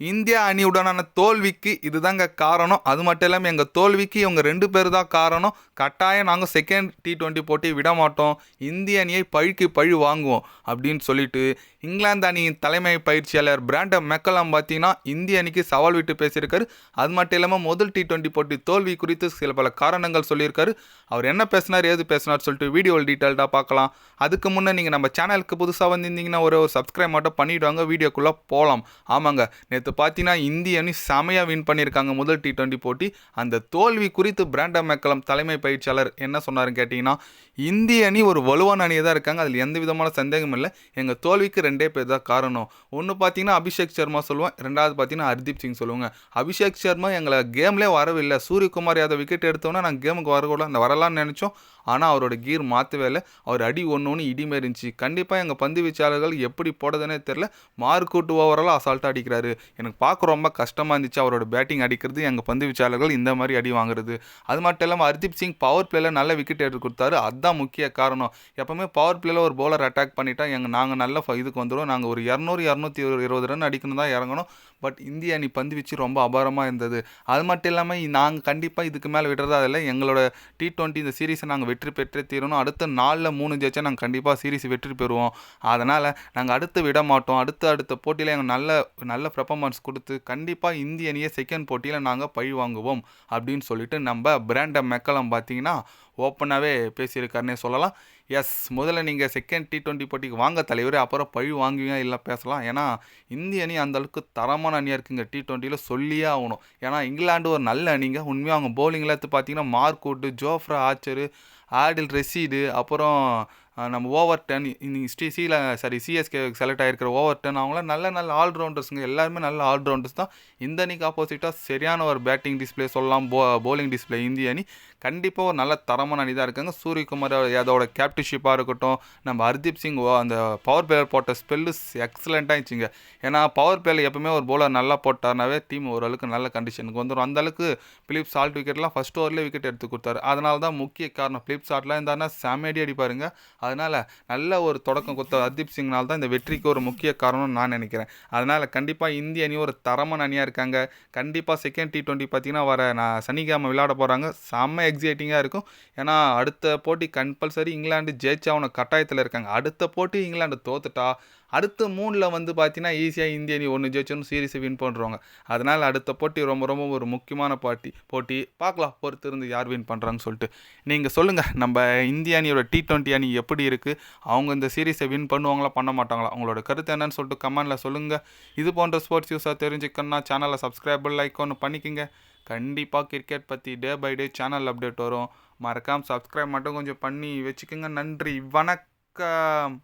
India அணியுடனான தோல்விக்கு இதுதாங்க காரணம். அது மட்டும் இல்லாமல் எங்கள் தோல்விக்கு இவங்க ரெண்டு பேர் தான் காரணம். கட்டாயம் நாங்கள் செகண்ட் டி ட்வெண்ட்டி போட்டி விட மாட்டோம். இந்திய அணியை பழிக்கு பழி வாங்குவோம் அப்படின்னு சொல்லிட்டு இங்கிலாந்து அணியின் தலைமை பயிற்சியாளர் பிராண்டம் மெக்கலாம் பார்த்தீங்கன்னா இந்திய அணிக்கு சவால் விட்டு பேசியிருக்காரு. அது மட்டும் இல்லாமல் முதல் டி ட்வெண்ட்டி போட்டி தோல்வி குறித்து சில பல காரணங்கள் சொல்லியிருக்காரு. அவர் என்ன பேசினார் ஏது பேசினார் சொல்லிட்டு வீடியோவில் டீட்டெயில்டாக பார்க்கலாம். அதுக்கு முன்னே நீங்கள் நம்ம சேனலுக்கு புதுசாக வந்திருந்தீங்கன்னா ஒரு ஒரு சப்ஸ்கிரைப் மட்டும் பண்ணிவிடுவாங்க வீடியோக்குள்ளே போகலாம் ஆமாங்க நேற்று பார்த்தீங்கன்னா இந்திய அணி செமையாக வின் பண்ணியிருக்காங்க முதல் டி டுவெண்ட்டி போட்டி. அந்த தோல்வி குறித்து பிராண்டம் மெக்கலம் தலைமை பயிற்சியாளர் என்ன சொன்னாருன்னு கேட்டிங்கன்னா இந்திய அணி ஒரு வலுவான அணியாக தான் இருக்காங்க. அதில் எந்த விதமான சந்தேகமும் இல்லை. எங்கள் தோல்விக்கு ரெண்டே பேர் தான் காரணம். ஒன்று பார்த்தீங்கன்னா அபிஷேக் சர்மா சொல்லுவேன் ரெண்டாவது பார்த்தீங்கன்னா ஹர்தீப் சிங் சொல்லுவாங்க. அபிஷேக் சர்மா எங்களை கேம்லேயே வரவில்லை. சூரியகுமார் யாதவ் விக்கெட் எடுத்தோன்னா நாங்கள் கேமுக்கு வரக்கூடாது. அந்த வரலாம்னு நினச்சோம். ஆனால் அவரோட கீர் மாற்றவே இல்லை. அவர் அடி ஒன்று ஒன்று இடிமே இருந்துச்சு. கண்டிப்பாக எங்கள் பந்து வீச்சாளர்கள் எப்படி போடுறதுனே தெரில மார்க்கூட்டு ஓவரால் அசால்ட்டாக அடிக்கிறாரு. எனக்கு பார்க்க ரொம்ப கஷ்டமாக இருந்துச்சு. அவரோட பேட்டிங் அடிக்கிறது. எங்கள் பந்து வீச்சாளர்கள் இந்த மாதிரி அடி வாங்குறது. அது மட்டும் இல்லாமல் ஹர்தீப் சிங் பவர் பிளேயில் நல்ல விக்கெட் எடுத்து கொடுத்தாரு. அதுதான் முக்கிய காரணம். எப்பவுமே பவர் பிளேயில் ஒரு பவுலர் அட்டாக் பண்ணிட்டா எங்கள் நாங்கள் நல்ல இதுக்கு வந்துடுவோம் நாங்கள் ஒரு இரநூறு இரநூத்தி இருபது ரன் அடிக்கணும் தான் இறங்கணும். பட் இந்திய அணி பந்து வீச்சு ரொம்ப அபாரமாக இருந்தது. அது மட்டும் இல்லாமல் நாங்கள் கண்டிப்பாக இதுக்கு மேலே விடுறதா இல்லை. எங்களோட டி டுவெண்ட்டி இந்த சீரீஸை நாங்கள் வெற்றி பெற்றே தீரணும். அடுத்த நாளில் மூணு ஜெயிச்சா நாங்கள் கண்டிப்பாக சீரீஸ் வெற்றி பெறுவோம். அதனால் நாங்கள் அடுத்து விட மாட்டோம். அடுத்த அடுத்த போட்டியில் எங்கள் நல்ல நல்ல பர்ஃபார்மன்ஸ் கொடுத்து கண்டிப்பாக இந்திய அணியை செகண்ட் போட்டியில் நாங்கள் பழி வாங்குவோம் அப்படின்னு சொல்லிட்டு நம்ம பிராண்டம் மெக்கலம் பார்த்தீங்கன்னா ஓப்பனாகவே பேசியிருக்காருன்னே சொல்லலாம். எஸ் முதல்ல நீங்கள் செகண்ட் டி டுவெண்ட்டி போட்டிக்கு வாங்க தலைவர் அப்புறம் பழி வாங்குவீங்க இல்லை பேசலாம். ஏன்னா இந்திய அணி அந்தளவுக்கு தரமான அணியாக இருக்குங்க டி டுவெண்ட்டியில் சொல்லியே ஆகணும். ஏன்னா இங்கிலாந்து ஒரு நல்ல அணிங்க. உண்மையாக அவங்க பவுலிங்கில் எடுத்து பார்த்தீங்கன்னா மார்க் மார்க்கூட்டு ஜோஃப்ரா ஆச்சரு ஆடில் ரெசீடு அப்புறம் நம்ம ஓவர் டென் இன்னைக்கு ஸ்ரீ சீல சாரி சிஎஸ்கே செலக்ட் ஆகிருக்கிற ஓவர் டென் அவங்களாம் நல்ல நல்ல ஆல்ரவுண்டர்ஸுங்க எல்லாருமே நல்ல ஆல்ரவுண்டர்ஸ் தான். இந்த அணிக்கு ஆப்போசிட்டாக சரியான ஒரு பேட்டிங் டிஸ்ப்ளே சொல்லலாம் போ போலிங் டிஸ்ப்ளே இந்திய அணி. கண்டிப்பாக ஒரு நல்ல தரமான அணி தான் இருக்காங்க. சூரியகுமார் யாதவோட கேப்டன்ஷிப்பாக இருக்கட்டும் நம்ம ஹர்தீப் சிங் ஓ- அந்த பவர் பிளேயர் போட்ட ஸ்பெல்லு எக்ஸலண்ட்டாக இருந்துச்சுங்க ஏன்னா பவர் பிளேயர் எப்பவுமே ஒரு போலர் நல்லா போட்டார்னாவே டீம் ஓரளவுக்கு நல்ல கண்டிஷனுக்கு வந்துடும் அந்தளவுக்கு பிலிப் சால்ட் விக்கெட்லாம் ஃபஸ்ட் ஓவரில் விக்கெட் எடுத்து கொடுத்தாரு. அதனால தான் முக்கிய காரணம் பிலிப் சால்ட்லாம் இருந்தாருன்னா செமேடி அடிப்பாருங்க. அதனால் நல்ல ஒரு தொடக்கம் கொடுத்த ஹர்தீப் சிங்னால் தான் இந்த வெற்றிக்கு ஒரு முக்கிய காரணம்னு நான் நினைக்கிறேன். அதனால் கண்டிப்பாக இந்திய அணி ஒரு தரமான அணியாக இருக்காங்க. கண்டிப்பாக செகண்ட் டி டுவெண்ட்டி பார்த்தீங்கன்னா வர நான் சனிக்கிழமை விளையாட போகிறாங்க செம்ம எக்ஸைட்டிங்காக இருக்கும். ஏன்னா அடுத்த போட்டி கம்பல்சரி இங்கிலாந்து ஜெயிச்சாவன கட்டாயத்தில் இருக்காங்க. அடுத்த போட்டி இங்கிலாந்து தோத்துட்டா அடுத்த மூணில் வந்து பார்த்தீங்கன்னா ஈஸியாக இந்திய அணி ஒன்று ஜெயிச்சோன்னு சீரீஸை வின் பண்ணுறவங்க அதனால் அடுத்த போட்டி ரொம்ப ரொம்ப ஒரு முக்கியமான போட்டி போட்டி. பார்க்கலாம் பொறுத்து இருந்து யார் வின் பண்ணுறாங்கன்னு சொல்லிட்டு. நீங்கள் சொல்லுங்கள் நம்ம இந்திய அணியோட டி டுவெண்ட்டி அணி எப்படி இருக்குது அவங்க இந்த சீரீஸை வின் பண்ணுவாங்களா பண்ண மாட்டாங்களா? உங்களோட கருத்து என்னன்னு சொல்லிட்டு கமெண்டில் சொல்லுங்கள் இது போன்ற ஸ்போர்ட்ஸ் நியூஸாக தெரிஞ்சுக்கணும்னா சேனலை சப்ஸ்கிரைப் லைக் ஒன்று பண்ணிக்கோங்க. கண்டிப்பாக கிரிக்கெட் பற்றி day by day channel update வரும். மறக்காமல் சப்ஸ்கிரைப் மட்டும் கொஞ்சம் பண்ணி வச்சுக்கோங்க. நன்றி வணக்கம்.